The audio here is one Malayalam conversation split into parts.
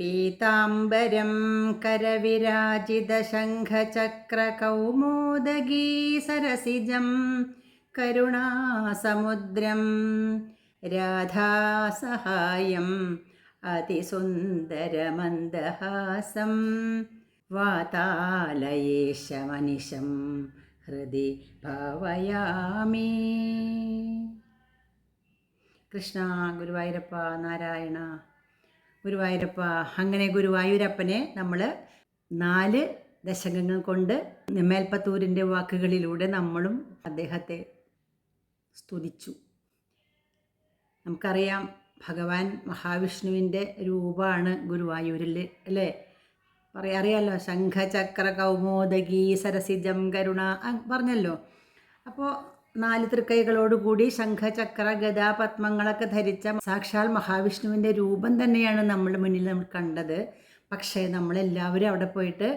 പീതാംബരം കരവിരാജിതശംഖചക്രകൗമോദഗീ സരസിജം കരുണാസമുദ്രം രാധാസഹായം അതിസുന്ദരമന്ദഹാസം വാതാലയേശമനിശം ഹൃദി ഭാവയാമി. കൃഷ്ണ ഗുരുവായൂരപ്പ നാരായണ ഗുരുവായൂരപ്പ അങ്ങനെ ഗുരുവായൂരപ്പനെ നമ്മൾ നാല് ദശകങ്ങൾ കൊണ്ട് മേൽപ്പത്തൂരിന്റെ വാക്കുകളിലൂടെ നമ്മളും അദ്ദേഹത്തെ സ്തുതിച്ചു. നമുക്കറിയാം ഭഗവാൻ മഹാവിഷ്ണുവിന്റെ രൂപമാണ് ഗുരുവായൂരിൽ അല്ലേ? പറയാ അറിയാമല്ലോ ശംഖചക്ര കൗമോദകി സരസിജം കരുണ പറഞ്ഞല്ലോ. അപ്പോൾ നാല് തൃക്കൈകളോടുകൂടി ശംഖചക്ര ഗദാ പത്മങ്ങളൊക്കെ ധരിച്ച സാക്ഷാൽ മഹാവിഷ്ണുവിന്റെ രൂപം തന്നെയാണ് നമ്മുടെ മുന്നിൽ നമ്മൾ കണ്ടത്. പക്ഷേ നമ്മളെല്ലാവരും അവിടെ പോയിട്ട്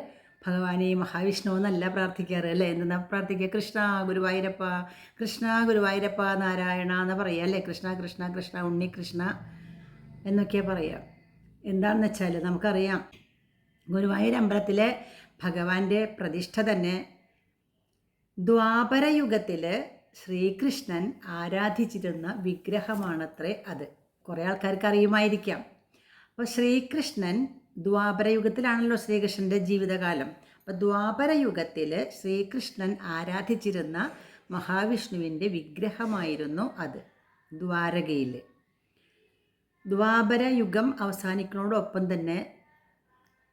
ഭഗവാനെ മഹാവിഷ്ണു എന്നല്ല പ്രാർത്ഥിക്കാറ് അല്ലേ? എന്താ പ്രാർത്ഥിക്കുക? കൃഷ്ണ ഗുരുവായൂരപ്പ കൃഷ്ണ ഗുരുവായൂരപ്പ നാരായണ എന്ന് പറയുക അല്ലേ? കൃഷ്ണ കൃഷ്ണ കൃഷ്ണ ഉണ്ണി കൃഷ്ണ എന്നൊക്കെയാണ് പറയുക എന്താണെന്ന് വെച്ചാൽ നമുക്കറിയാം ഗുരുവായൂർ അമ്പലത്തിലെ ഭഗവാന്റെ പ്രതിഷ്ഠ തന്നെ ദ്വാപരയുഗത്തിൽ ശ്രീകൃഷ്ണൻ ആരാധിച്ചിരുന്ന വിഗ്രഹമാണത്രേ അത്. കുറേ ആൾക്കാർക്ക് അറിയുമായിരിക്കാം. അപ്പോൾ ശ്രീകൃഷ്ണൻ ദ്വാപരയുഗത്തിലാണല്ലോ ശ്രീകൃഷ്ണന്റെ ജീവിതകാലം. അപ്പോൾ ദ്വാപരയുഗത്തിൽ ശ്രീകൃഷ്ണൻ ആരാധിച്ചിരുന്ന മഹാവിഷ്ണുവിന്റെ വിഗ്രഹമായിരുന്നു അത് ദ്വാരകയിൽ ദ്വാപരയുഗം അവസാനിക്കുന്നതോടൊപ്പം തന്നെ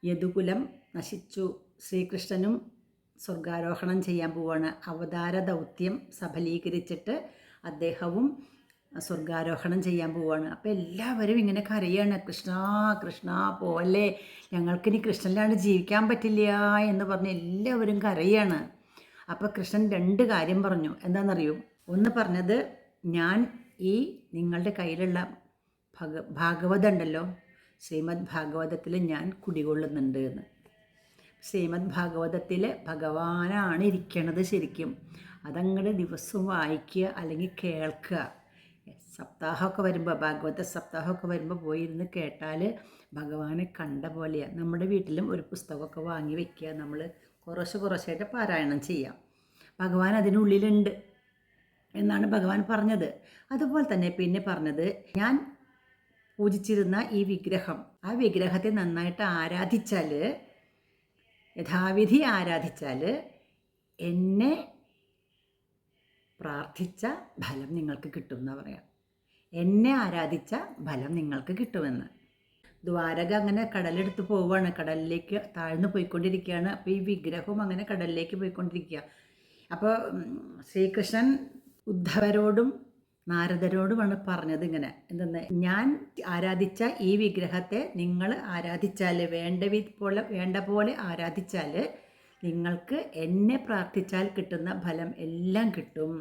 യദുകുലം നശിച്ചു. ശ്രീകൃഷ്ണനും സ്വർഗാരോഹണം ചെയ്യാൻ പോവാണ്. അവതാര ദൗത്യം സഫലീകരിച്ചിട്ട് അദ്ദേഹവും സ്വർഗാരോഹണം ചെയ്യാൻ പോവാണ്. അപ്പോൾ എല്ലാവരും ഇങ്ങനെ കരയാണ് കൃഷ്ണ കൃഷ്ണ പോലെ ഞങ്ങൾക്കിനി കൃഷ്ണനിലാണ്ട് ജീവിക്കാൻ പറ്റില്ല എന്ന് പറഞ്ഞ് എല്ലാവരും കരയാണ്. അപ്പോൾ കൃഷ്ണൻ രണ്ട് കാര്യം പറഞ്ഞു. എന്താണെന്നറിയൂ? ഒന്ന് പറഞ്ഞത് ഞാൻ ഈ നിങ്ങളുടെ കയ്യിലുള്ള ഭഗ ഭാഗവതം ഉണ്ടല്ലോ ശ്രീമദ് ഭാഗവതത്തിൽ ഞാൻ കുടികൊള്ളുന്നുണ്ട് എന്ന്. ശ്രീമദ് ഭാഗവതത്തിൽ ഭഗവാനാണ് ഇരിക്കണത് ശരിക്കും. അതങ്ങടെ ദിവസവും വായിക്കുക അല്ലെങ്കിൽ കേൾക്കുക. സപ്താഹമൊക്കെ വരുമ്പോൾ ഭാഗവത സപ്താഹമൊക്കെ വരുമ്പോൾ പോയിരുന്ന് കേട്ടാൽ ഭഗവാനെ കണ്ട പോലെയാണ് നമ്മുടെ വീട്ടിലും ഒരു പുസ്തകമൊക്കെ വാങ്ങി വെക്കുക. നമ്മൾ കുറേശ്ശെ കുറച്ചായിട്ട് പാരായണം ചെയ്യാം. ഭഗവാൻ അതിനുള്ളിലുണ്ട് എന്നാണ് ഭഗവാൻ പറഞ്ഞത്. അതുപോലെ തന്നെ പിന്നെ പറഞ്ഞത് ഞാൻ പൂജിച്ചിരുന്ന ഈ വിഗ്രഹം ആ വിഗ്രഹത്തെ നന്നായിട്ട് ആരാധിച്ചാൽ യഥാവിധി ആരാധിച്ചാൽ എന്നെ പ്രാർത്ഥിച്ച ഫലം നിങ്ങൾക്ക് കിട്ടുമെന്ന് പറയാം. എന്നെ ആരാധിച്ച ഫലം നിങ്ങൾക്ക് കിട്ടുമെന്ന്. ദ്വാരക അങ്ങനെ കടലെടുത്ത് പോവുകയാണ് കടലിലേക്ക് താഴ്ന്നു പോയിക്കൊണ്ടിരിക്കുകയാണ് അപ്പോൾ ഈ വിഗ്രഹവും അങ്ങനെ കടലിലേക്ക് പോയിക്കൊണ്ടിരിക്കുക അപ്പോൾ ശ്രീകൃഷ്ണൻ ഉദ്ധവരോടും നാരദരോടുമാണ് പറഞ്ഞത് ഇങ്ങനെ. എന്തെന്ന്? ഞാൻ ആരാധിച്ച ഈ വിഗ്രഹത്തെ നിങ്ങൾ ആരാധിച്ചാൽ വേണ്ട പോലെ വേണ്ട പോലെ ആരാധിച്ചാൽ നിങ്ങൾക്ക് എന്നെ പ്രാർത്ഥിച്ചാൽ കിട്ടുന്ന ഫലം എല്ലാം കിട്ടും.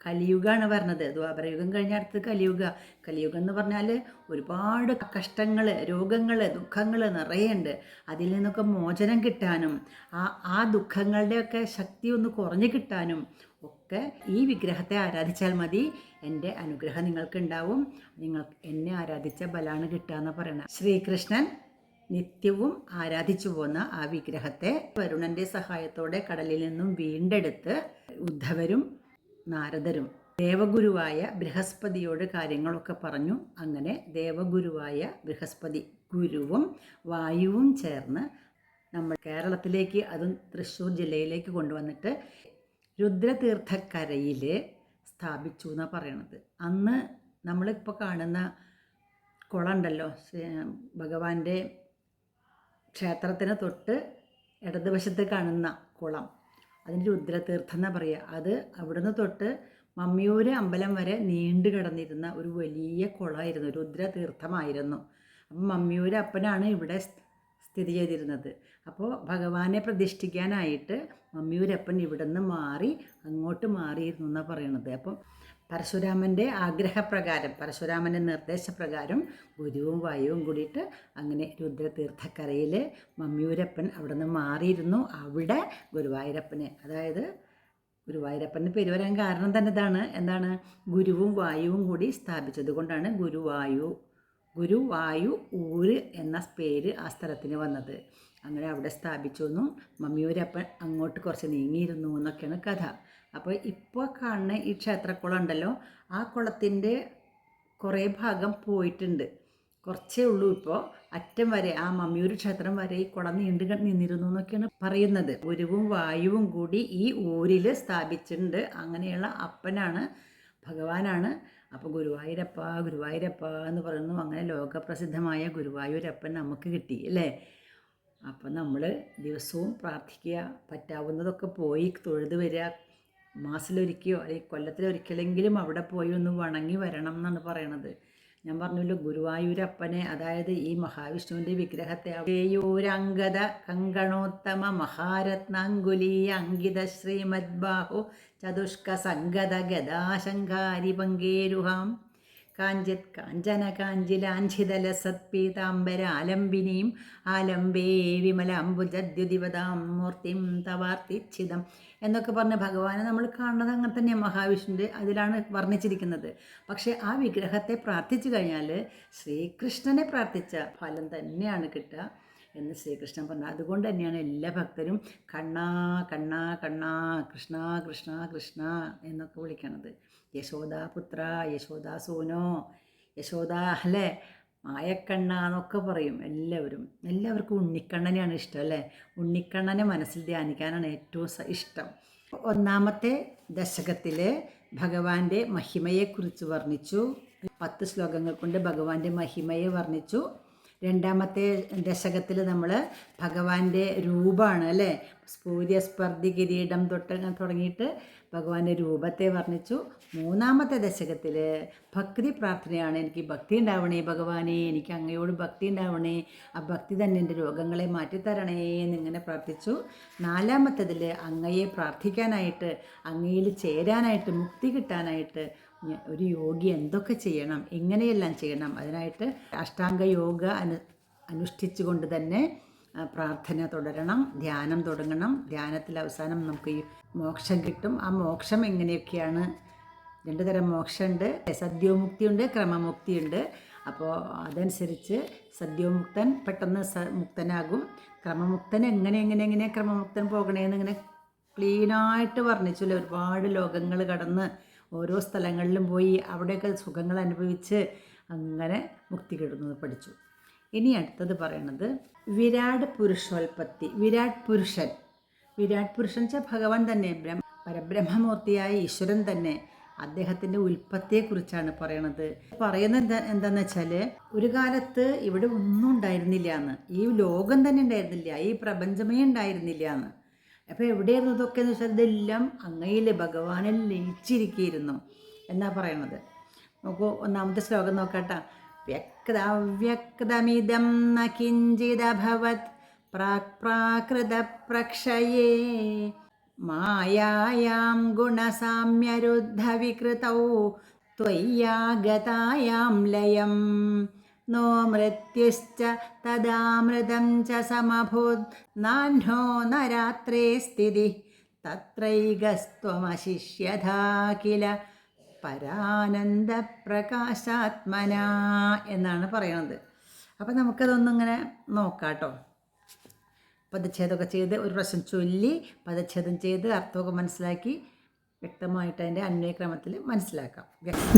കലിയുഗമാണ് പറഞ്ഞത്. ദ്വാപരയുഗം കഴിഞ്ഞ അടുത്ത് കലിയുഗ. കലിയുഗം എന്ന് പറഞ്ഞാൽ ഒരുപാട് കഷ്ടങ്ങൾ രോഗങ്ങൾ ദുഃഖങ്ങൾ നിറയുണ്ട് അതിൽ നിന്നൊക്കെ മോചനം കിട്ടാനും ആ ആ ദുഃഖങ്ങളുടെയൊക്കെ ശക്തി ഒന്ന് കുറഞ്ഞു കിട്ടാനും ഒക്കെ ഈ വിഗ്രഹത്തെ ആരാധിച്ചാൽ മതി. എന്റെ അനുഗ്രഹം നിങ്ങൾക്കുണ്ടാവും. നിങ്ങൾ എന്നെ ആരാധിച്ച ബലാണ് കിട്ടുക എന്ന് പറയണം ശ്രീകൃഷ്ണൻ നിത്യവും ആരാധിച്ചു പോന്ന ആ വിഗ്രഹത്തെ വരുണന്റെ സഹായത്തോടെ കടലിൽ നിന്നും വീണ്ടെടുത്ത് ഉദ്ധവരും നാരദരും ദേവഗുരുവായ ബൃഹസ്പതിയോട് കാര്യങ്ങളൊക്കെ പറഞ്ഞു. അങ്ങനെ ദേവഗുരുവായ ബൃഹസ്പതി ഗുരുവും വായുവും ചേർന്ന് നമ്മൾ കേരളത്തിലേക്ക് അതും തൃശ്ശൂർ ജില്ലയിലേക്ക് കൊണ്ടുവന്നിട്ട് രുദ്രതീർത്ഥക്കരയിൽ സ്ഥാപിച്ചു എന്നാണ് പറയണത്. അന്ന് നമ്മളിപ്പോൾ കാണുന്ന കുളം ഉണ്ടല്ലോ ഭഗവാന്റെ ക്ഷേത്രത്തിന് തൊട്ട് ഇടതുവശത്ത് കാണുന്ന കുളം. അതിന് രുദ്രതീർത്ഥം എന്നാണ് പറയുക അത് അവിടുന്ന് തൊട്ട് മമ്മിയൂര് അമ്പലം വരെ നീണ്ടു കിടന്നിരുന്ന ഒരു വലിയ കുളമായിരുന്നു. രുദ്രതീർത്ഥമായിരുന്നു. അപ്പം മമ്മിയൂര് അപ്പനാണ് ഇവിടെ സ്ഥിതി ചെയ്തിരുന്നത്. അപ്പോൾ ഭഗവാനെ പ്രതിഷ്ഠിക്കാനായിട്ട് മമ്മിയൂരപ്പൻ ഇവിടുന്ന് മാറി അങ്ങോട്ട് മാറിയിരുന്നു എന്നാണ് പറയണത്. അപ്പം പരശുരാമന്റെ ആഗ്രഹപ്രകാരം പരശുരാമന്റെ നിർദ്ദേശപ്രകാരം ഗുരുവും വായുവും കൂടിയിട്ട് അങ്ങനെ രുദ്രതീർത്ഥക്കരയിൽ മമ്മിയൂരപ്പൻ അവിടെ നിന്ന് മാറിയിരുന്നു. അവിടെ ഗുരുവായൂരപ്പനെ അതായത് ഗുരുവായൂരപ്പന്റെ പേര് വരാൻ കാരണം തന്നെ ഇതാണ്. എന്താണ്? ഗുരുവും വായുവും കൂടി സ്ഥാപിച്ചത് കൊണ്ടാണ് ഗുരുവായു ഗുരുവായു ഊര് എന്ന പേര് ആ സ്ഥലത്തിന് വന്നത്. അങ്ങനെ അവിടെ സ്ഥാപിച്ചു എന്നും മമ്മിയൂരപ്പൻ അങ്ങോട്ട് കുറച്ച് നീങ്ങിയിരുന്നു എന്നൊക്കെയാണ് കഥ. അപ്പോൾ ഇപ്പോൾ കാണുന്ന ഈ ക്ഷേത്രക്കുളം ഉണ്ടല്ലോ ആ കുളത്തിന്റെ കുറേ ഭാഗം പോയിട്ടുണ്ട്. കുറച്ചേ ഉള്ളൂ ഇപ്പോൾ. അറ്റം വരെ ആ മമ്മിയൂർ ക്ഷേത്രം വരെ ഈ കുളം നീണ്ടു നിന്നിരുന്നു എന്നൊക്കെയാണ് പറയുന്നത്. ഗുരുവും വായുവും കൂടി ഈ ഊരിൽ സ്ഥാപിച്ചിട്ടുണ്ട്. അങ്ങനെയുള്ള അപ്പനാണ് ഭഗവാനാണ്. അപ്പോൾ ഗുരുവായൂരപ്പ ഗുരുവായൂരപ്പ എന്ന് പറയുന്നു. അങ്ങനെ ലോകപ്രസിദ്ധമായ ഗുരുവായൂരപ്പൻ നമുക്ക് കിട്ടി അല്ലേ? അപ്പം നമ്മൾ ദിവസവും പ്രാർത്ഥിക്കുക പറ്റാവുന്നതൊക്കെ പോയി തൊഴുത് വരിക മാസത്തിലൊരിക്കയോ അല്ലെങ്കിൽ കൊല്ലത്തിലൊരിക്കലെങ്കിലും അവിടെ പോയി ഒന്ന് വണങ്ങി വരണം എന്നാണ് പറയണത്. ഞാൻ പറഞ്ഞല്ലോ ഗുരുവായൂരപ്പനെ അതായത് ഈ മഹാവിഷ്ണുവിന്റെ വിഗ്രഹത്തെ യൂരംഗത കങ്കണോത്തമ മഹാരത്നാങ്കുലീയ അങ്കിത ശ്രീമദ്ബാഹു ചതുഷ്ക സംഗത ഗദാശങ്കാരി പങ്കേരുഹാം. കാഞ്ചിത് കാഞ്ചന കാഞ്ചിലാഞ്ചിതലസത്പീതാംബര ആലംബിനീം ആലംബേ വിമലാംബുജദ്യുതിപതാം മൂർത്തിം തവാർത്തിച്ഛിതം എന്നൊക്കെ പറഞ്ഞ് ഭഗവാനെ നമ്മൾ കാണുന്നത് അങ്ങനെ തന്നെയാണ് മഹാവിഷ്ണുവിന്റെ അതിലാണ് വർണിച്ചിരിക്കുന്നത്. പക്ഷേ ആ വിഗ്രഹത്തെ പ്രാർത്ഥിച്ചു കഴിഞ്ഞാൽ ശ്രീകൃഷ്ണനെ പ്രാർത്ഥിച്ച ഫലം തന്നെയാണ് കിട്ടുക എന്ന് ശ്രീകൃഷ്ണൻ പറഞ്ഞു. അതുകൊണ്ട് തന്നെയാണ് എല്ലാ ഭക്തരും കണ്ണാ കണ്ണാ കണ്ണാ കൃഷ്ണ കൃഷ്ണ കൃഷ്ണ എന്നൊക്കെ വിളിക്കണത്. യശോദാപുത്ര യശോദാ സോനോ യശോദാ അല്ലേ? മായക്കണ്ണ എന്നൊക്കെ പറയും എല്ലാവരും. എല്ലാവർക്കും ഉണ്ണിക്കണ്ണനെയാണ് ഇഷ്ടം അല്ലേ? ഉണ്ണിക്കണ്ണനെ മനസ്സിൽ ധ്യാനിക്കാനാണ് ഏറ്റവും ഇഷ്ടം. ഒന്നാമത്തെ ദശകത്തിൽ ഭഗവാന്റെ മഹിമയെക്കുറിച്ച് വർണിച്ചു. പത്ത് ശ്ലോകങ്ങൾ കൊണ്ട് ഭഗവാന്റെ മഹിമയെ വർണിച്ചു. രണ്ടാമത്തെ ദശകത്തിൽ നമ്മൾ ഭഗവാന്റെ രൂപമാണ് അല്ലേ? സ്ഫൂര്യസ്പർദ്ധി കിരീടം തൊട്ട് തുടങ്ങിയിട്ട് ഭഗവാന്റെ രൂപത്തെ വർണിച്ചു. മൂന്നാമത്തെ ദശകത്തിൽ ഭക്തി പ്രാർത്ഥനയാണ് എനിക്ക് ഭക്തി ഉണ്ടാവണേ ഭഗവാനെ എനിക്ക് അങ്ങയോട് ഭക്തി ഉണ്ടാവണേ ആ ഭക്തി തന്നെ എന്റെ രോഗങ്ങളെ മാറ്റിത്തരണേ എന്നിങ്ങനെ പ്രാർത്ഥിച്ചു. നാലാമത്തതിൽ അങ്ങയെ പ്രാർത്ഥിക്കാനായിട്ട് അങ്ങയിൽ ചേരാനായിട്ട് മുക്തി കിട്ടാനായിട്ട് ഒരു യോഗി എന്തൊക്കെ ചെയ്യണം എങ്ങനെയെല്ലാം ചെയ്യണം അതിനായിട്ട് അഷ്ടാംഗ യോഗ അനു അനുഷ്ഠിച്ചുകൊണ്ട് തന്നെ പ്രാർത്ഥന തുടരണം ധ്യാനം തുടങ്ങണം. ധ്യാനത്തിൽ അവസാനം നമുക്ക് ഈ മോക്ഷം കിട്ടും. ആ മോക്ഷം എങ്ങനെയൊക്കെയാണ്? രണ്ട് തരം മോക്ഷമുണ്ട്. സദ്യോമുക്തിയുണ്ട് ക്രമമുക്തിയുണ്ട്. അപ്പോൾ അതനുസരിച്ച് സദ്യോമുക്തൻ പെട്ടെന്ന് സ മുക്തനാകും. ക്രമമുക്തൻ എങ്ങനെ എങ്ങനെ എങ്ങനെ ക്രമമുക്തൻ പോകണേന്ന് ഇങ്ങനെ ക്ലീനായിട്ട് വർണിച്ചില്ല. ഒരുപാട് ലോകങ്ങൾ കടന്ന് ഓരോ സ്ഥലങ്ങളിലും പോയി അവിടെയൊക്കെ സുഖങ്ങൾ അനുഭവിച്ച് അങ്ങനെ മുക്തി കിടുന്നത് പഠിച്ചു. ഇനി അടുത്തത് പറയണത് വിരാട് പുരുഷോൽപത്തി വിരാട് പുരുഷൻ. വിരാട് പുരുഷൻ വെച്ചാൽ ഭഗവാൻ തന്നെ ബ്രഹ്മ പരബ്രഹ്മമൂർത്തിയായ ഈശ്വരൻ തന്നെ അദ്ദേഹത്തിന്റെ ഉൽപ്പത്തിയെക്കുറിച്ചാണ് പറയണത്. പറയുന്നത് എന്താ എന്താണെന്ന് വെച്ചാൽ ഒരു കാലത്ത് ഇവിടെ ഒന്നും ഉണ്ടായിരുന്നില്ല എന്ന്. ഈ ലോകം തന്നെ ഉണ്ടായിരുന്നില്ല ഈ പ്രപഞ്ചമേ ഉണ്ടായിരുന്നില്ല എന്ന്. അപ്പോൾ എവിടെയായിരുന്നു ഇതൊക്കെ എന്ന് വെച്ചാൽ ഇതെല്ലാം അങ്ങയിൽ ഭഗവാനിൽ ലയിച്ചിരിക്കുകയായിരുന്നു എന്നാ പറയണത്. നോക്കൂ ഒന്നാമത്തെ ശ്ലോകം നോക്കട്ടെ. വ്യക്തവ്യക്തമിതം ന കിഞ്ചിദഭവത് പ്രാക് പ്രാകൃതപ്രക്ഷയേ മായായാം ഗുണസാമ്യരുദ്ധവികൃതൗ त्वय्यागतायां लयं नो मृत्युश्च तदामृतं च समभूत् नाह्नो न रात्रे स्थितिः तत्रैकस्त्वमशिष्यधा किल പരാനന്ദപ്രകാശാത്മന എന്നാണ് പറയുന്നത് അപ്പം നമുക്കതൊന്നിങ്ങനെ നോക്കാം കേട്ടോ പദച്ഛേദമൊക്കെ ചെയ്ത് ഒരു പ്രശ്നം ചൊല്ലി പദച്ഛേദം ചെയ്ത് അർത്ഥമൊക്കെ മനസ്സിലാക്കി വ്യക്തമായിട്ട് അതിന്റെ അന്വയക്രമത്തിൽ മനസ്സിലാക്കാം.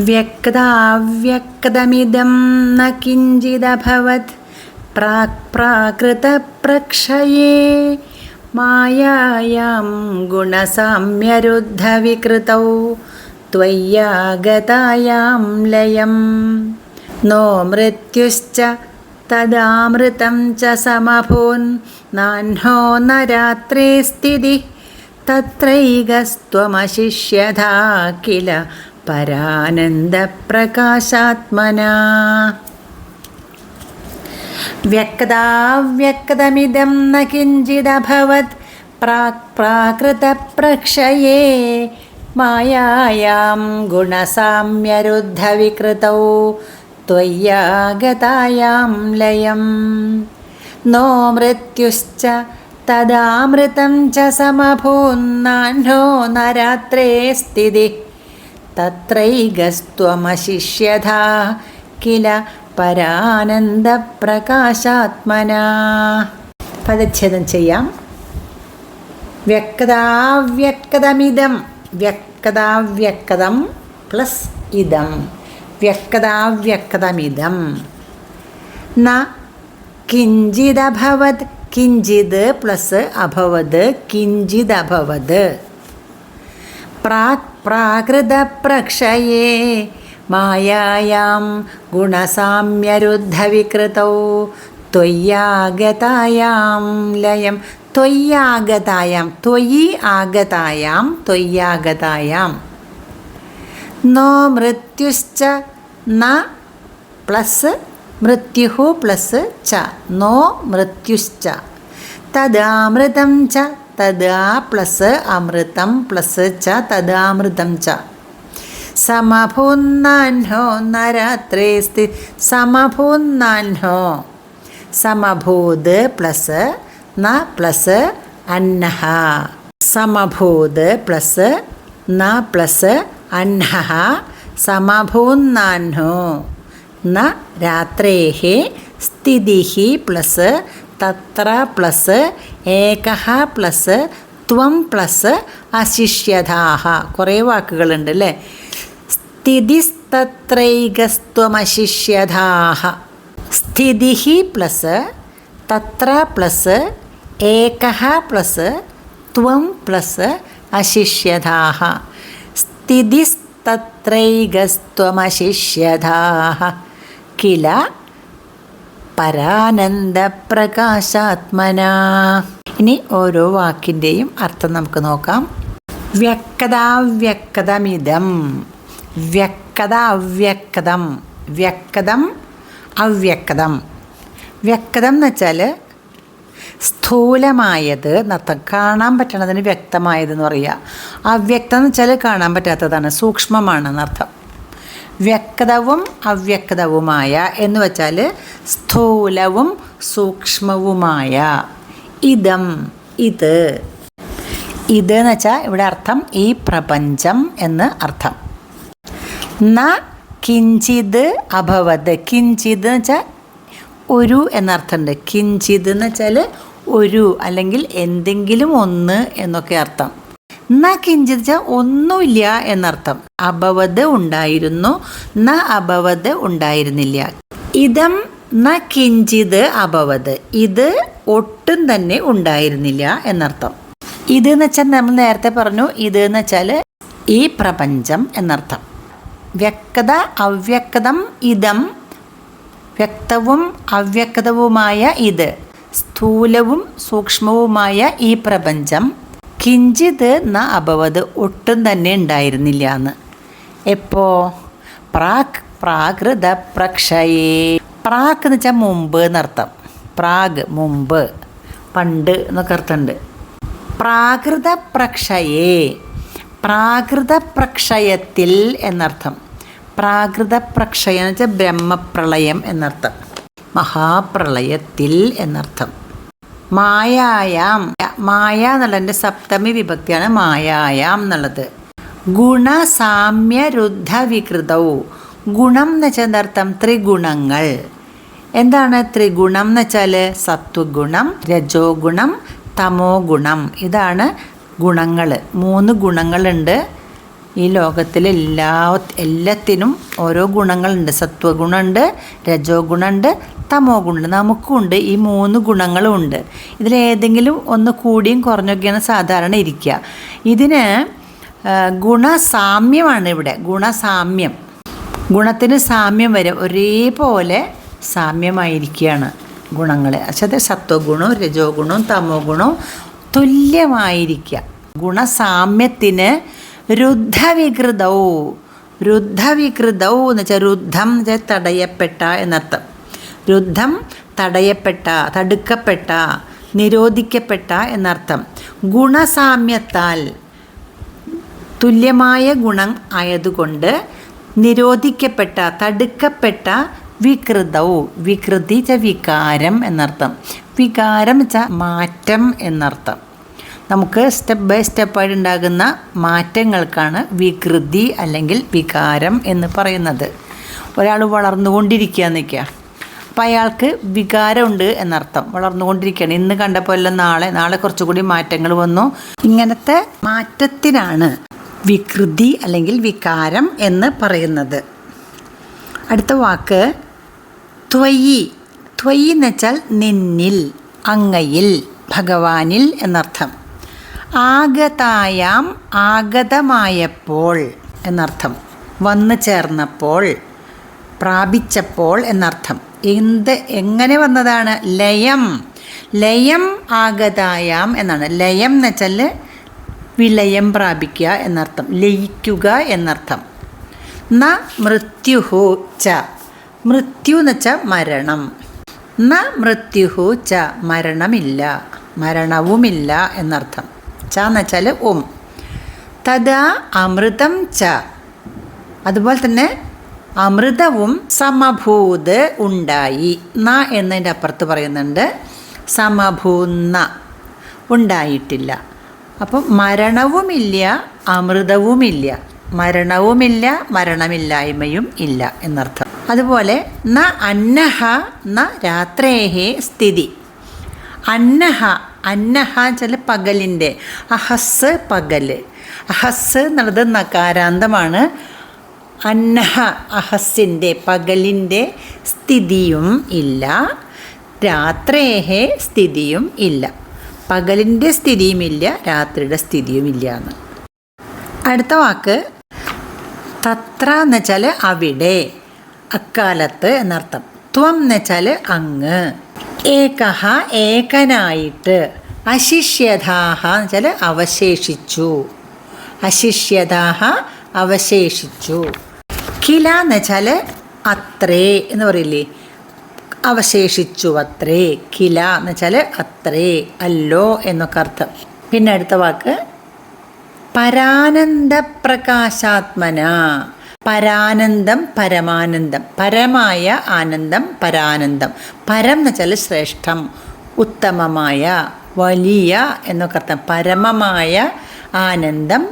വ്യക്താവ്യക്തമിതം ന കിഞ്ചിദഭവത് പ്രാക് പ്രക്ഷയേ മായായാം ഗുണസാമ്യരുദ്ധവികൃതൗ. त्वय्यागतायां लयं नो मृत्युश्च तदामृतं च समभून् नाह्नो न रात्रे स्थितिः तत्रैकस्त्वमशिष्यधा किल परानन्दप्रकाशात्मना व्यक्ताव्यक्तमिदं न किञ्चिदभवत् प्राक् प्राकृतप्रक्षये मायायां गुणसाम्यरुद्धविकृतौ त्वय्यागतायां लयं नो मृत्युश्च तदामृतं च समभून्नाह्नो न रात्रे स्थितिः तत्रैकस्त्वमशिष्यधा किल പരാനന്ദപ്രകാശാത്മന പദച്ഛേദം ചെയ്യാം വ്യക്താവ്യക്തമിതം വ്യക്താവ്യക്തം പ്ലസ് ഇതം. വ്യക്തതാവ്യക്തമിതം ന കിഞ്ചിദഭവത് കിഞ്ചിത് പ്ലസ് അഭവത് കിഞ്ചിദഭവത് പ്രാക് പ്രാകൃതപ്രക്ഷയേ മായായാം ഗുണസാമ്യരുദ്ധവികൃതൗ ത്വയ്യാഗതായാം ലയം ത്വയ്യാഗതായാം. ത്വയി ആഗതായാം ത്വയ്യാഗതായാം. നോ മൃത്യുശ്ച ന പ്ലസ് മൃത്യു പ്ലസ് ച. നോ മൃത്യുശ്ച. തദാമൃതം ച തദാ പ്ലസ് അമൃതം പ്ലസ് ച തദാമൃതം ച. സമഭൂന്നാൻഹോ നരാത്രേ സ്ഥി സമഭൂന്നാൻഹോ സമഭൂത് പ്ലസ് ന പ്ലസ് അന്നഹ. സമഭൂത് പ്ലസ് ന പ്ലസ് അന്നഹ. സമഭൂന്നാൻഹോ ന രാത്രേः സ്ഥിതിः പ്ലസ് തത്ര പ്ലസ് ഏകഃ പ്ലസ് ത്വം പ്ലസ് അശിഷ്യതാഹ കുറേ വാക്കുകളുണ്ട് അല്ലേ? സ്ഥിതിസ്തത്രൈകസ്ത്വമശിഷ്യതാഹ സ്ഥിതി പ്ലസ് തത്ര പ്ലസ് ഏകഃ പ്ലസ് ത്വം പ്ലസ് അശിഷ്യതാഹ സ്ഥിതിസ്തത്രൈകസ്ത്വമശിഷ്യതാഹ കില പരാനന്ദപ്രകാശാത്മന. ഇനി ഓരോ വാക്കിന്റെയും അർത്ഥം നമുക്ക് നോക്കാം. വ്യക്തതാവ്യക്തമിതം. വ്യക്തത അവ്യക്തം വ്യക്തം അവ്യക്തം. വ്യക്തം എന്ന് വെച്ചാൽ സ്ഥൂലമായത് നത്തം കാണാൻ പറ്റണതിന് വ്യക്തമായതെന്ന് പറയുക. അവ്യക്തം എന്ന് വെച്ചാൽ കാണാൻ പറ്റാത്തതാണ് സൂക്ഷ്മമാണ് സൂക്ഷ്മമാണെന്നർത്ഥം വ്യക്തവും അവ്യക്തവുമായ എന്ന് വെച്ചാൽ സ്ഥൂലവും സൂക്ഷ്മവുമായ. ഇതം ഇത്. ഇത് എന്ന് വെച്ചാൽ ഇവിടെ അർത്ഥം ഈ പ്രപഞ്ചം എന്ന് അർത്ഥം. ന കിഞ്ചിത് അഭവത്. കിഞ്ചിത് എന്ന് വെച്ചാൽ ഒരു എന്നർത്ഥമുണ്ട് കിഞ്ചിത് എന്ന് വെച്ചാൽ ഒരു അല്ലെങ്കിൽ എന്തെങ്കിലും ഒന്ന് എന്നൊക്കെ അർത്ഥം. ന കിഞ്ചിച്ച ഒന്നുമില്ല എന്നർത്ഥം. അഭവത് ഉണ്ടായിരുന്നു. ന അഭവത് ഉണ്ടായിരുന്നില്ല. ഇതം ന കിഞ്ചിത് അഭവത് ഇത് ഒട്ടും തന്നെ ഉണ്ടായിരുന്നില്ല എന്നർത്ഥം. ഇത് എന്ന് വെച്ചാൽ നമ്മൾ നേരത്തെ പറഞ്ഞു ഇത് എന്ന് വെച്ചാൽ ഈ പ്രപഞ്ചം എന്നർത്ഥം. വ്യക്തത അവ്യക്തം ഇതം വ്യക്തവും അവ്യക്തവുമായ ഇത്. സ്ഥൂലവും സൂക്ഷ്മവുമായ ഈ പ്രപഞ്ചം കിഞ്ചിത് ന അഭവത് ഒട്ടും തന്നെ ഉണ്ടായിരുന്നില്ല എന്ന്. എപ്പോ? പ്രാക് പ്രാകൃത പ്രക്ഷയേ. പ്രാക് എന്ന് വെച്ചാൽ മുമ്പ് എന്നർത്ഥം. പ്രാഗ് മുമ്പ് പണ്ട് എന്നൊക്കെ അർത്ഥമുണ്ട്. പ്രാകൃത പ്രക്ഷയേ. പ്രാകൃത പ്രക്ഷയത്തിൽ എന്നർത്ഥം. പ്രാകൃത പ്രക്ഷയം എന്ന് വെച്ചാൽ ബ്രഹ്മപ്രളയം എന്നർത്ഥം. മഹാപ്രളയത്തിൽ എന്നർത്ഥം. മായായാം. മായ എന്നുള്ളതിന്റെ സപ്തമി വിഭക്തിയാണ് മായായാം എന്നുള്ളത്. ഗുണസാമ്യരുദ്ധ വികൃതൗ ഗുണം എന്ന് വെച്ചാൽ എന്താർത്ഥം ത്രിഗുണങ്ങൾ. എന്താണ് ത്രിഗുണം എന്ന് വെച്ചാൽ? സത്വഗുണം രജോ ഗുണം തമോ ഗുണം ഇതാണ് ഗുണങ്ങൾ. മൂന്ന് ഗുണങ്ങളുണ്ട്. ഈ ലോകത്തിൽ എല്ലാ എല്ലാത്തിനും ഓരോ ഗുണങ്ങളുണ്ട്. സത്വഗുണമുണ്ട് രജോ ഗുണമുണ്ട് തമോ ഗുണമുണ്ട് നമുക്കുണ്ട് ഈ മൂന്ന് ഗുണങ്ങളും ഉണ്ട് ഇതിലേതെങ്കിലും ഒന്ന് കൂടിയും കുറഞ്ഞൊക്കെയാണ് സാധാരണ ഇരിക്കുക. ഇതിന് ഗുണസാമ്യമാണ് ഇവിടെ. ഗുണസാമ്യം. ഗുണത്തിന് സാമ്യം വരെ ഒരേപോലെ സാമ്യമായിരിക്കുകയാണ് ഗുണങ്ങൾ. പക്ഷേ സത്വഗുണവും രജോ ഗുണവും തമോ ഗുണവും തുല്യമായിരിക്കുക. ഗുണസാമ്യത്തിന് രുദ്ധവികൃതവും രുദ്ധവികൃതൗ എന്ന് വെച്ചാൽ രുദ്ധം എന്ന് വെച്ചാൽ തടയപ്പെട്ട എന്നർത്ഥം. രുദ്ധം തടയപ്പെട്ട തടുക്കപ്പെട്ട നിരോധിക്കപ്പെട്ട എന്നർത്ഥം. ഗുണസാമ്യത്താൽ തുല്യമായ ഗുണം ആയതുകൊണ്ട് നിരോധിക്കപ്പെട്ട തടുക്കപ്പെട്ട വികൃതവും വികൃതി ച വികാരം എന്നർത്ഥം. വികാരം ച മാറ്റം എന്നർത്ഥം. നമുക്ക് സ്റ്റെപ്പ് ബൈ സ്റ്റെപ്പായിട്ട് ഉണ്ടാകുന്ന മാറ്റങ്ങൾക്കാണ് വികൃതി അല്ലെങ്കിൽ വികാരം എന്ന് പറയുന്നത്. ഒരാൾ വളർന്നുകൊണ്ടിരിക്കുക നിൽക്കുക. അപ്പം അയാൾക്ക് വികാരമുണ്ട് എന്നർത്ഥം. വളർന്നുകൊണ്ടിരിക്കുകയാണ്. ഇന്ന് കണ്ടപ്പോൾ നാളെ. നാളെ കുറച്ചുകൂടി മാറ്റങ്ങൾ വന്നു. ഇങ്ങനത്തെ മാറ്റത്തിനാണ് വികൃതി അല്ലെങ്കിൽ വികാരം എന്ന് പറയുന്നത്. അടുത്ത വാക്ക് ത്വയി. ത്വയി എന്ന് വെച്ചാൽ നിന്നിൽ അങ്ങയിൽ ഭഗവാനിൽ എന്നർത്ഥം. ആഗതായാം ആഗതമായപ്പോൾ എന്നർത്ഥം. വന്നു ചേർന്നപ്പോൾ പ്രാപിച്ചപ്പോൾ എന്നർത്ഥം. എന്ത് എങ്ങനെ വന്നതാണ്? ലയം. ലയം ആഗതായാം എന്നാണ്. ലയം എന്ന് വെച്ചാൽ വിലയം പ്രാപിക്കുക എന്നർത്ഥം. ലയിക്കുക എന്നർത്ഥം. ന മൃത്യുഹു ച. മൃത്യു എന്ന് വെച്ചാൽ മരണം. ന മൃത്യുഹു ച. മരണമില്ല. മരണവുമില്ല എന്നർത്ഥം. ച എന്ന് വെച്ചാൽ ഓം. തഥാ അമൃതം ച. അതുപോലെ തന്നെ അമൃതവും സമഭൂത് ഉണ്ടായി. ന എന്നതിന്റെ അപ്പുറത്ത് പറയുന്നുണ്ട് സമഭൂന്ന. ഉണ്ടായിട്ടില്ല. അപ്പം മരണവുമില്ല അമൃതവുമില്ല. മരണവുമില്ല മരണമില്ലായ്മയും ഇല്ല എന്നർത്ഥം. അതുപോലെ ന അന്നഹ ന രാത്രേഹേ സ്ഥിതി. അന്നഹ അന്നഹ ചില പകലിന്റെ. അഹസ് പകൽ അഹസ് എന്നുള്ളത് നകാരാന്തമാണ്. അന്നഹ അഹസിന്റെ പകലിന്റെ സ്ഥിതിയും ഇല്ല. രാത്രേഹെ സ്ഥിതിയും ഇല്ല. പകലിന്റെ സ്ഥിതിയുമില്ല രാത്രിയുടെ സ്ഥിതിയുമില്ല എന്ന്. അടുത്ത വാക്ക് തത്ര എന്ന് വെച്ചാൽ അവിടെ അക്കാലത്ത് എന്നർത്ഥം. ത്വം എന്ന് വെച്ചാൽ അങ്ങ്. ഏകഹ ഏകനായിട്ട്. അശിഷ്യതാഹ എന്ന് വെച്ചാൽ അവശേഷിച്ചു. അശിഷ്യതാഹ അവശേഷിച്ചു. കില എന്ന് വെച്ചാൽ അത്രേ എന്ന് പറയില്ലേ? അവശേഷിച്ചു അത്രേ. കില എന്ന് വെച്ചാൽ അത്രേ. അല്ലോ എന്നൊക്കെ അർത്ഥം. പിന്നെ അടുത്ത വാക്ക്. പരാനന്ദ പ്രകാശാത്മന പരാനന്ദം പരമാനന്ദം. പരമായ ആനന്ദം പരാനന്ദം. പരം എന്ന് വെച്ചാൽ ശ്രേഷ്ഠം ഉത്തമമായ വലിയ എന്നൊക്കെ അർത്ഥം. പരമമായ ആനന്ദം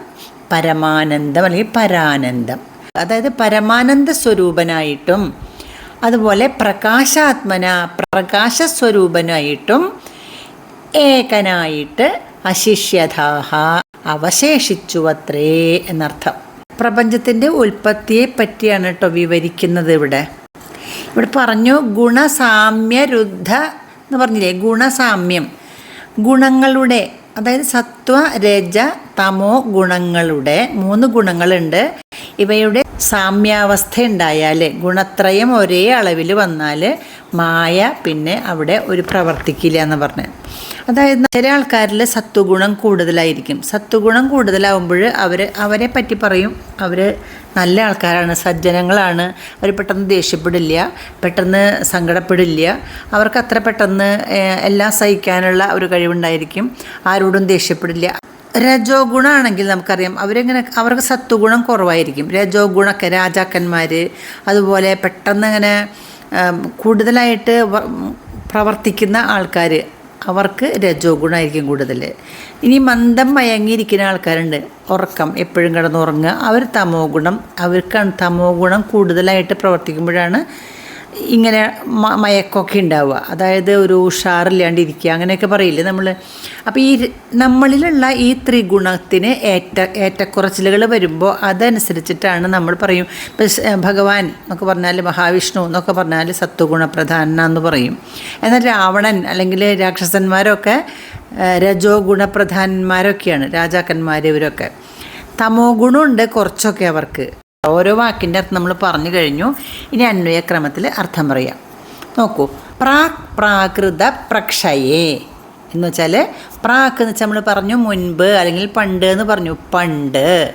പരമാനന്ദം അല്ലെങ്കിൽ പരാനന്ദം. അതായത് പരമാനന്ദ സ്വരൂപനായിട്ടും അതുപോലെ പ്രകാശാത്മന സ്വരൂപനായിട്ടും ഏകനായിട്ട് അശിഷ്യതാഹ അവശേഷിച്ചുവത്രേ എന്നർത്ഥം. പ്രപഞ്ചത്തിന്റെ ഉൽപ്പത്തിയെ പറ്റിയാണ് കേട്ടോ വിവരിക്കുന്നത് ഇവിടെ. ഇവിടെ പറഞ്ഞു ഗുണസാമ്യരുദ്ധ എന്ന് പറഞ്ഞില്ലേ? ഗുണസാമ്യം. ഗുണങ്ങളുടെ അതായത് സത്വ രജ തമോ ഗുണങ്ങളുടെ മൂന്ന് ഗുണങ്ങളുണ്ട്. ഇവയുടെ സാമ്യാവസ്ഥ ഉണ്ടായാൽ ഗുണത്രയം ഒരേ അളവിൽ വന്നാൽ മായ പിന്നെ അവിടെ ഒരു പ്രവർത്തിക്കില്ല എന്ന് പറഞ്ഞു. അതായത് ചില ആൾക്കാരിൽ സത്വഗുണം കൂടുതലായിരിക്കും. സത്വഗുണം കൂടുതലാവുമ്പോൾ അവർ അവരെ പറ്റി പറയും. അവർ നല്ല ആൾക്കാരാണ് സജ്ജനങ്ങളാണ്. അവർ പെട്ടെന്ന് ദേഷ്യപ്പെടില്ല പെട്ടെന്ന് സങ്കടപ്പെടില്ല. അവർക്ക് അത്ര പെട്ടെന്ന് എല്ലാം സഹിക്കാനുള്ള ഒരു കഴിവുണ്ടായിരിക്കും. ആരോടും ദേഷ്യപ്പെടില്ല. രജോ ഗുണമാണെങ്കിൽ നമുക്കറിയാം അവരെങ്ങനെ അവർക്ക് സത്വഗുണം കുറവായിരിക്കും. രജോ ഗുണമൊക്കെ രാജാക്കന്മാർ അതുപോലെ പെട്ടെന്ന് അങ്ങനെ കൂടുതലായിട്ട് പ്രവർത്തിക്കുന്ന ആൾക്കാർ അവർക്ക് രജോ ഗുണമായിരിക്കും കൂടുതൽ. ഇനി മന്ദം മയങ്ങിയിരിക്കുന്ന ആൾക്കാരുണ്ട്. ഉറക്കം എപ്പോഴും കിടന്നുറങ്ങുക. അവർ തമോ ഗുണം അവർക്കാണ് തമോ ഗുണം കൂടുതലായിട്ട് പ്രവർത്തിക്കുമ്പോഴാണ് ഇങ്ങനെ മയക്കമൊക്കെ ഉണ്ടാവുക. അതായത് ഒരു ഉഷാറില്ലാണ്ടിരിക്കുക. അങ്ങനെയൊക്കെ പറയില്ലേ നമ്മൾ അപ്പോൾ ഈ നമ്മളിലുള്ള ഈ ത്രിഗുണത്തിന് ഏറ്റ ഏറ്റക്കുറച്ചിലുകൾ വരുമ്പോൾ അതനുസരിച്ചിട്ടാണ് നമ്മൾ പറയും. ഇപ്പം ഭഗവാൻ എന്നൊക്കെ പറഞ്ഞാൽ മഹാവിഷ്ണു എന്നൊക്കെ പറഞ്ഞാൽ സത്വഗുണപ്രധാന എന്ന് പറയും. എന്നാൽ രാവണൻ അല്ലെങ്കിൽ രാക്ഷസന്മാരൊക്കെ രജോ ഗുണപ്രധാനന്മാരൊക്കെയാണ് രാജാക്കന്മാർ ഇവരൊക്കെ. തമോ ഗുണമുണ്ട് കുറച്ചൊക്കെ അവർക്ക്. ഓരോ വാക്കിന്റെ അർത്ഥം നമ്മൾ പറഞ്ഞു കഴിഞ്ഞു. ഇനി അന്വയക്രമത്തിൽ അർത്ഥം പറയാം. നോക്കൂ. പ്രാക് പ്രാകൃത പ്രക്ഷയേ. എന്ന് വെച്ചാൽ പ്രാക്ക് എന്ന് വെച്ചാൽ നമ്മൾ പറഞ്ഞു മുൻപ് അല്ലെങ്കിൽ പണ്ട് എന്ന് പറഞ്ഞു പണ്ട്.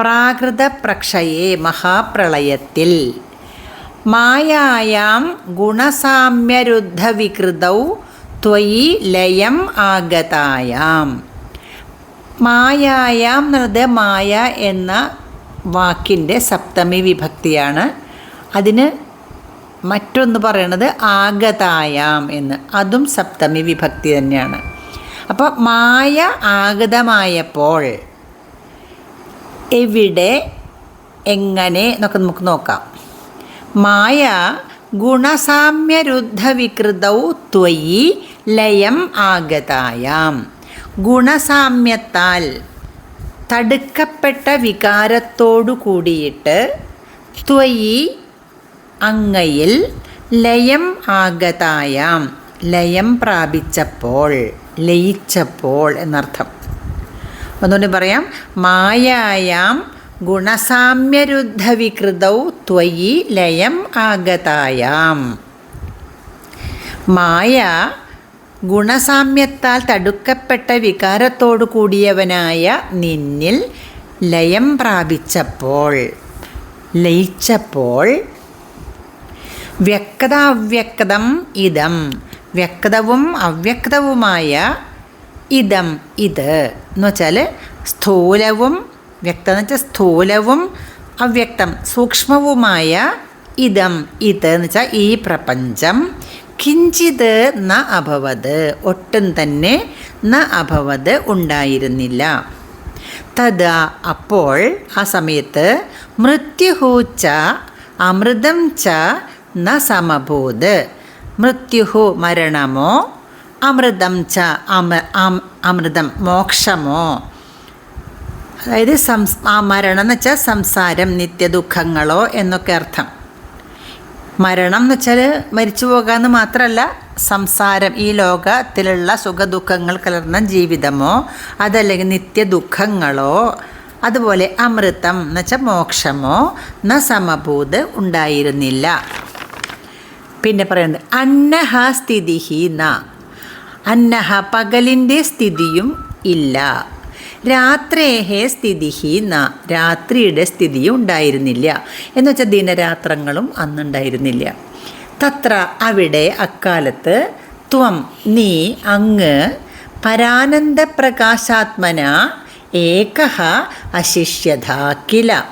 പ്രാകൃത പ്രക്ഷയേ മഹാപ്രളയത്തിൽ. മായായാം ഗുണസാമ്യരുദ്ധ വികൃതൗ ത്വയി ലയം ആഗതായാം. മായായാം എന്നുള്ളത് മായ എന്ന വാക്കിന്റെ സപ്തമി വിഭക്തിയാണ്. അതിന് മറ്റൊന്ന് പറയണത് ആഗതായാം എന്ന്. അതും സപ്തമി വിഭക്തി തന്നെയാണ്. അപ്പോൾ മായ ആഗതമായപ്പോൾ എവിടെ എങ്ങനെ എന്നൊക്കെ നമുക്ക് നോക്കാം. മായ ഗുണസാമ്യരുദ്ധവികൃതൗ ത്വയി ലയം ആഗതായാം. ഗുണസാമ്യത്താൽ തടുക്കപ്പെട്ട വികാരത്തോടു കൂടിയിട്ട് ത്വയി അങ്ങയിൽ ലയം ആഗതായാം. ലയം പ്രാപിച്ചപ്പോൾ ലയിച്ചപ്പോൾ എന്നർത്ഥം. ഒന്നുകൂടി പറയാം. മായായാം ഗുണസാമ്യരുദ്ധ വികൃതൗ ത്വയി ലയം ആഗതായാം. മായ ഗുണസാമ്യത്താൽ തടുക്കപ്പെട്ട വികാരത്തോടു കൂടിയവനായ നിന്നിൽ ലയം പ്രാപിച്ചപ്പോൾ ലയിച്ചപ്പോൾ വ്യക്തത അവ്യക്തം ഇതം വ്യക്തവും അവ്യക്തവുമായ ഇതം ഇത്. എന്ന് വെച്ചാൽ സ്ഥൂലവും വ്യക്തം എന്ന് വെച്ചാൽ സ്ഥൂലവും അവ്യക്തം സൂക്ഷ്മവുമായ ഇതം ഇത് എന്ന് വെച്ചാൽ ഈ പ്രപഞ്ചം കിഞ്ചിത് ന അഭവത് ഒട്ടും തന്നെ ന അഭവത് ഉണ്ടായിരുന്നില്ല. തത് അപ്പോൾ ആ സമയത്ത് മൃത്യുഹൂച്ച അമൃതം ച ന സമഭൂത്. മൃത്യുഹു മരണമോ അമൃതം ച അമ അമൃതം മോക്ഷമോ? അതായത് സംസ് ആ മരണം എന്ന് വെച്ചാൽ സംസാരം നിത്യദുഃഖങ്ങളോ എന്നൊക്കെ അർത്ഥം. മരണം എന്ന് വെച്ചാൽ മരിച്ചു പോകാമെന്ന് മാത്രമല്ല സംസാരം ഈ ലോകത്തിലുള്ള സുഖദുഃഖങ്ങൾ കലർന്ന ജീവിതമോ അതല്ലെങ്കിൽ നിത്യദുഃഖങ്ങളോ അതുപോലെ അമൃതം എന്ന് വെച്ചാൽ മോക്ഷമോ ന സമഭൂത് ഉണ്ടായിരുന്നില്ല. പിന്നെ പറയുന്നത് അന്നഹ സ്ഥിതിഹി ന. അന്നഹ പകലിന്റെ സ്ഥിതിയും ഇല്ല. രാത്രേഹേ സ്ഥിതി ന. രാത്രിയുടെ സ്ഥിതിയും ഉണ്ടായിരുന്നില്ല. എന്ന് വെച്ചാൽ ദിനരാത്രങ്ങളും അന്നുണ്ടായിരുന്നില്ല. തത്ര അവിടെ അക്കാലത്ത് ത്വം നീ അങ്ങ് പരാനന്ദപ്രകാശാത്മന ഏകഹ അശിഷ്യത കില.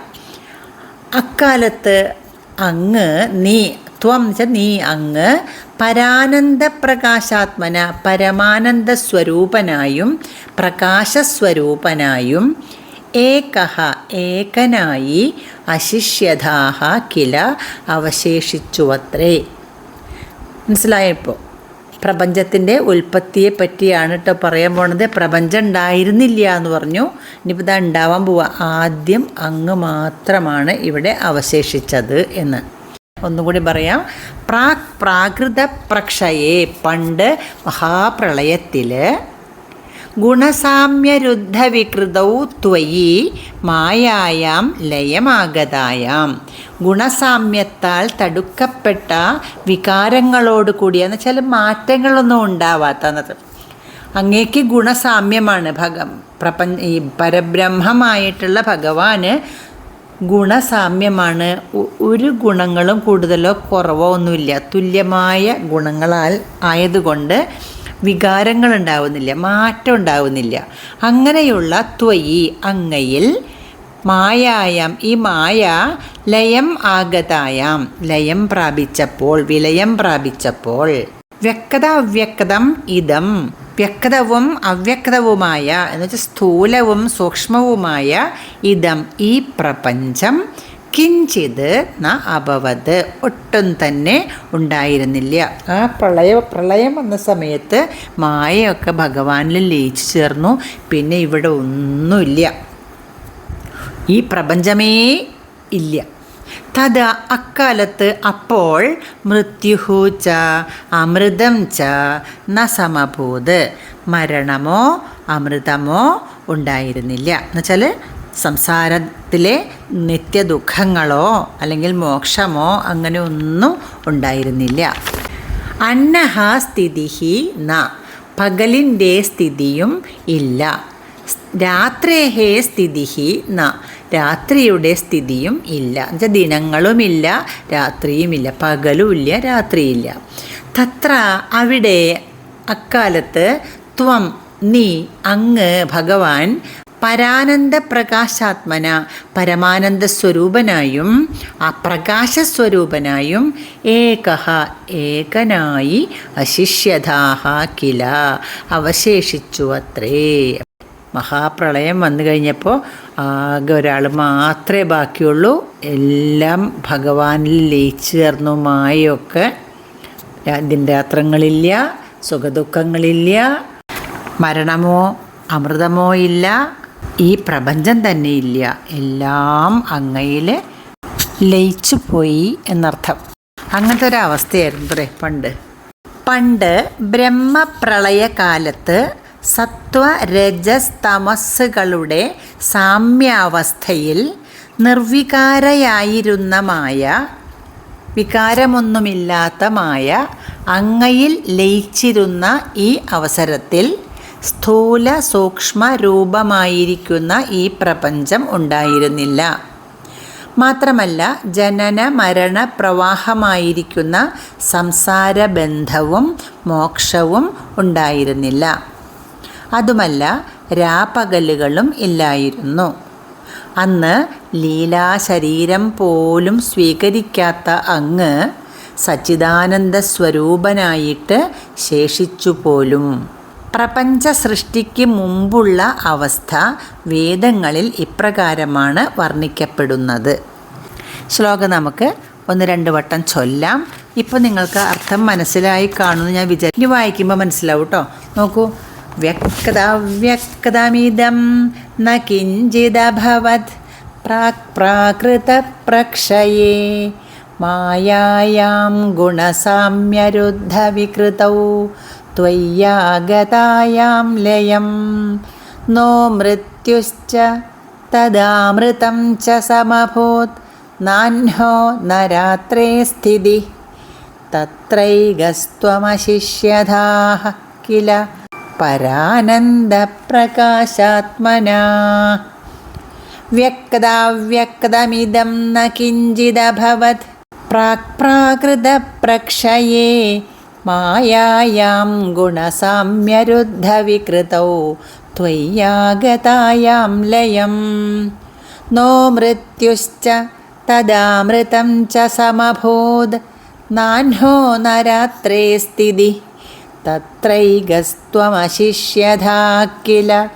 അക്കാലത്ത് അങ്ങ് നീ ത്വം വെച്ചാൽ നീ അങ്ങ് പരാനന്ദ പ്രകാശാത്മന പരമാനന്ദ സ്വരൂപനായും പ്രകാശസ്വരൂപനായും ഏകഹ ഏകനായി അശിഷ്യതാഹ കില അവശേഷിച്ചുവത്രേ. മനസ്സിലായപ്പോൾ പ്രപഞ്ചത്തിന്റെ ഉൽപ്പത്തിയെ പറ്റിയാണ് കേട്ടോ പറയാൻ പോണത്. പ്രപഞ്ചം ഉണ്ടായിരുന്നില്ല എന്ന് പറഞ്ഞു. ഇനിയിപ്പോൾ ഇതാ ഉണ്ടാവാൻ പോവുക ആദ്യം അങ്ങ് മാത്രമാണ് ഇവിടെ അവശേഷിച്ചത് എന്ന്. ഒന്നുകൂടി പറയാം. പ്രാക് പ്രാകൃത പ്രക്ഷയെ പണ്ട് മഹാപ്രളയത്തിൽ ഗുണസാമ്യരുദ്ധവികൃതൗ ത്വയി മായായാം ലയമാഗതായാം. ഗുണസാമ്യത്താൽ തടുക്കപ്പെട്ട വികാരങ്ങളോട് കൂടിയ ചില മാറ്റങ്ങളൊന്നും ഉണ്ടാവാത്തത്. അങ്ങേക്ക് ഗുണസാമ്യമാണ് ഭഗ പ്രപഞ്ച ഈ പരബ്രഹ്മമായിട്ടുള്ള ഭഗവാന് ഗുണസാമ്യമാണ്. ഒരു ഗുണങ്ങളും കൂടുതലോ കുറവോ ഒന്നുമില്ല. തുല്യമായ ഗുണങ്ങളാൽ ആയതുകൊണ്ട് വികാരങ്ങൾ ഉണ്ടാവുന്നില്ല മാറ്റം ഉണ്ടാവുന്നില്ല അങ്ങനെയുള്ള ത്വയി അങ്ങയിൽ മായായം ഈ മായ ലയം ആഗതായാം. ലയം പ്രാപിച്ചപ്പോൾ വിലയം പ്രാപിച്ചപ്പോൾ. വ്യക്തത അവ്യക്തം ഇതം. വ്യക്തവും അവ്യക്തവുമായ എന്ന് വെച്ചാൽ സ്ഥൂലവും സൂക്ഷ്മവുമായ ഇതം ഈ പ്രപഞ്ചം കിഞ്ചിത് ന അഭവത്. ഒട്ടും തന്നെ ഉണ്ടായിരുന്നില്ല. ആ പ്രളയ പ്രളയം വന്ന സമയത്ത് മായയൊക്കെ ഭഗവാനിൽ ലയിച്ചു ചേർന്നു. പിന്നെ ഇവിടെ ഒന്നുമില്ല. ഈ പ്രപഞ്ചമേ ഇല്ല. തഥ അക്കാലത്ത് അപ്പോൾ മൃത്യുഹു ച അമൃതം ച ന സമഭൂത് മരണമോ അമൃതമോ ഉണ്ടായിരുന്നില്ല. എന്നുവെച്ചാൽ സംസാരത്തിലെ നിത്യദുഃഖങ്ങളോ അല്ലെങ്കിൽ മോക്ഷമോ അങ്ങനെ ഒന്നും ഉണ്ടായിരുന്നില്ല. അന്നഹ സ്ഥിതി ന പകലിന്റെ സ്ഥിതിയും ഇല്ല. രാത്രേഹേ സ്ഥിതി ന രാത്രിയുടെ സ്ഥിതിയും ഇല്ല. എന്നുവെച്ചാൽ ദിനങ്ങളുമില്ല രാത്രിയുമില്ല പകലുമില്ല രാത്രിയില്ല. തത്ര അവിടെ അക്കാലത്ത് ത്വം നീ അങ്ങ് ഭഗവാൻ പരാനന്ദ പ്രകാശാത്മന പരമാനന്ദ സ്വരൂപനായും ആ പ്രകാശസ്വരൂപനായും ഏകഹ ഏകനായി അശിഷ്യതാഹ കില. അവശേഷിച്ചു അത്രേ. മഹാപ്രളയം വന്നു കഴിഞ്ഞപ്പോൾ ആകെ ഒരാൾ മാത്രമേ ബാക്കിയുള്ളൂ. എല്ലാം ഭഗവാനിൽ ലയിച്ചു ചേർന്നു. മായൊക്കെ ദിനരാത്രങ്ങളില്ല സുഖദുഃഖങ്ങളില്ല മരണമോ അമൃതമോ ഇല്ല ഈ പ്രപഞ്ചം തന്നെ ഇല്ല എല്ലാം അങ്ങയിൽ ലയിച്ചു പോയി എന്നർത്ഥം. അങ്ങനത്തെ ഒരു അവസ്ഥയായിരുന്നു പണ്ട്. പണ്ട് ബ്രഹ്മപ്രളയകാലത്ത് സത്വ രജസ് തമസ്സുകളുടെ സാമ്യാവസ്ഥയിൽ നിർവികാരയായിരുന്ന മായ വികാരമൊന്നുമില്ലാത്ത മായ അങ്ങയിൽ ലയിച്ചിരുന്ന ഈ അവസരത്തിൽ സ്ഥൂല സൂക്ഷ്മ രൂപമായിരിക്കുന്ന ഈ പ്രപഞ്ചം ഉണ്ടായിരുന്നില്ല. മാത്രമല്ല ജനന മരണ പ്രവാഹമായിരിക്കുന്ന സംസാര ബന്ധവും മോക്ഷവും ഉണ്ടായിരുന്നില്ല. അതുമല്ല രാപ്പകലുകളും ഇല്ലായിരുന്നു. അന്ന് ലീലാശരീരം പോലും സ്വീകരിക്കാത്ത അങ്ങ് സച്ചിദാനന്ദ സ്വരൂപനായിട്ട് ശേഷിച്ചു പോലും പ്രപഞ്ച സൃഷ്ടിക്ക് മുമ്പുള്ള അവസ്ഥ വേദങ്ങളിൽ ഇപ്രകാരമാണ് വർണിക്കപ്പെടുന്നത്. ശ്ലോകം നമുക്ക് ഒന്ന് രണ്ട് വട്ടം ചൊല്ലാം. ഇപ്പോൾ നിങ്ങൾക്ക് അർത്ഥം മനസ്സിലായി കാണുമെന്ന് ഞാൻ വിചാരിക്കും വായിക്കുമ്പോൾ മനസ്സിലാവും കേട്ടോ നോക്കൂ. വ്യക്ത വ്യക്തമിതം ന കിഞ്ചിദഭവത് പ്രാക് പ്രാകൃത പ്രക്ഷയേ മായായാം ഗുണസാമ്യരുദ്ധ വികൃതൗ त्वय्यागतायां लयं नो मृत्युश्च तदामृतं च समभूत् नाह्नो न रात्रे स्थितिः तत्रैगस्त्वमशिष्यधाः किल परानन्दप्रकाशात्मना व्यक्ताव्यक्तमिदं न किञ्चिदभवत् प्राक्प्राकृतप्रक्षये मायायां गुणसाम्यरुद्धविकृतौ त्वय्यागतायां लयं नो मृत्युश्च तदामृतं च समभूद् नाह्नो न रात्रे स्थितिः തത്രൈകസ്ത്വമശിഷ്യതാ കില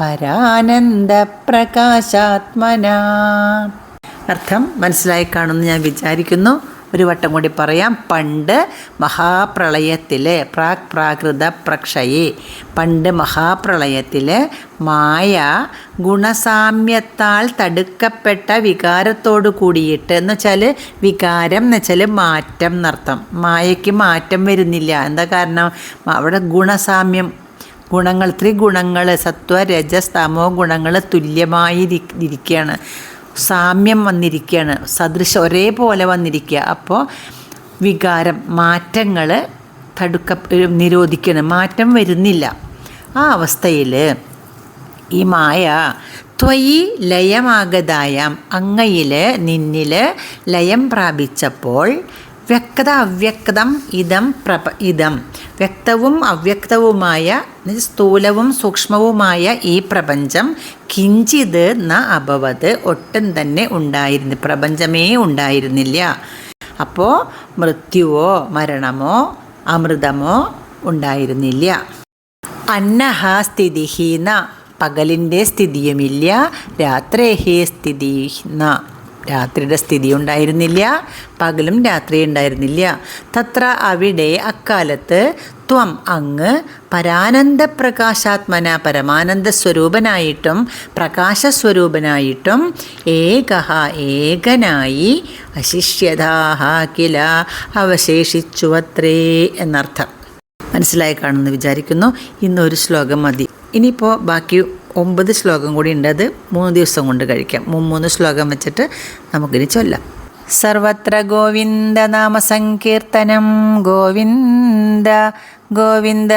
പരാനന്ദപ്രകാശാത്മന. അർത്ഥം മനസ്സിലായി കാണുമെന്ന് ഞാൻ വിചാരിക്കുന്നു. ഒരു വട്ടം കൂടി പറയാം. പണ്ട് മഹാപ്രളയത്തിൽ പ്രാക് പ്രാകൃത പ്രക്ഷയെ പണ്ട് മഹാപ്രളയത്തിൽ മായ ഗുണസാമ്യത്താൽ തടുക്കപ്പെട്ട വികാരത്തോട് കൂടിയിട്ട് എന്ന് വെച്ചാൽ വികാരം എന്ന് വെച്ചാൽ മാറ്റം എന്നർത്ഥം. മായയ്ക്ക് മാറ്റം വരുന്നില്ല. എന്താ കാരണം? അവിടെ ഗുണസാമ്യം ഗുണങ്ങൾ ത്രിഗുണങ്ങൾ സത്വ രജസ് തമോ ഗുണങ്ങൾ തുല്യമായി ഇരിക്കുകയാണ് സാമ്യം വന്നിരിക്കുകയാണ് സദൃശം ഒരേപോലെ വന്നിരിക്കുക അപ്പോൾ വികാരം മാറ്റങ്ങൾ തടുക്ക നിരോധിക്കണം. മാറ്റം വരുന്നില്ല. ആ അവസ്ഥയിൽ ഈ മായ ത്വയി ലയമാകതായാം അങ്ങയിൽ നിന്നിൽ ലയം പ്രാപിച്ചപ്പോൾ വ്യക്തത അവ്യക്തം ഇതം പ്രപ ഇതം. വ്യക്തവും അവ്യക്തവുമായ സ്ഥൂലവും സൂക്ഷ്മവുമായ ഈ പ്രപഞ്ചം കിഞ്ചിത് ന അഭവത് ഒട്ടും തന്നെ ഉണ്ടായിരുന്നു പ്രപഞ്ചമേ ഉണ്ടായിരുന്നില്ല. അപ്പോൾ മൃത്യുവോ മരണമോ അമൃതമോ ഉണ്ടായിരുന്നില്ല. അന്നഹ സ്ഥിതിഹീന പകലിന്റെ സ്ഥിതിയുമില്ല രാത്രേഹേ സ്ഥിതി ന. രാത്രിയുടെ സ്ഥിതി ഉണ്ടായിരുന്നില്ല പകലും രാത്രി ഉണ്ടായിരുന്നില്ല. തത്ര അവിടെ അക്കാലത്ത് ത്വം അങ്ങ് പരാനന്ദ പ്രകാശാത്മന പരമാനന്ദ സ്വരൂപനായിട്ടും പ്രകാശസ്വരൂപനായിട്ടും ഏക ഏകനായി അശിഷ്യതാഹ കില അവശേഷിച്ചു അത്രേ എന്നർത്ഥം. മനസ്സിലായി കാണുമെന്ന് വിചാരിക്കുന്നു. ഇന്നൊരു ശ്ലോകം മതി. ഇനിയിപ്പോൾ ബാക്കി ഒമ്പത് ശ്ലോകം കൂടി ഉണ്ട്. അത് മൂന്ന് ദിവസം കൊണ്ട് കഴിക്കാം. മൂന്ന് ശ്ലോകം വെച്ചിട്ട് നമുക്കിനി ചൊല്ലാം. സർവത്ര ഗോവിന്ദ നാമ സങ്കീർത്തനം ഗോവിന്ദ ഗോവിന്ദ.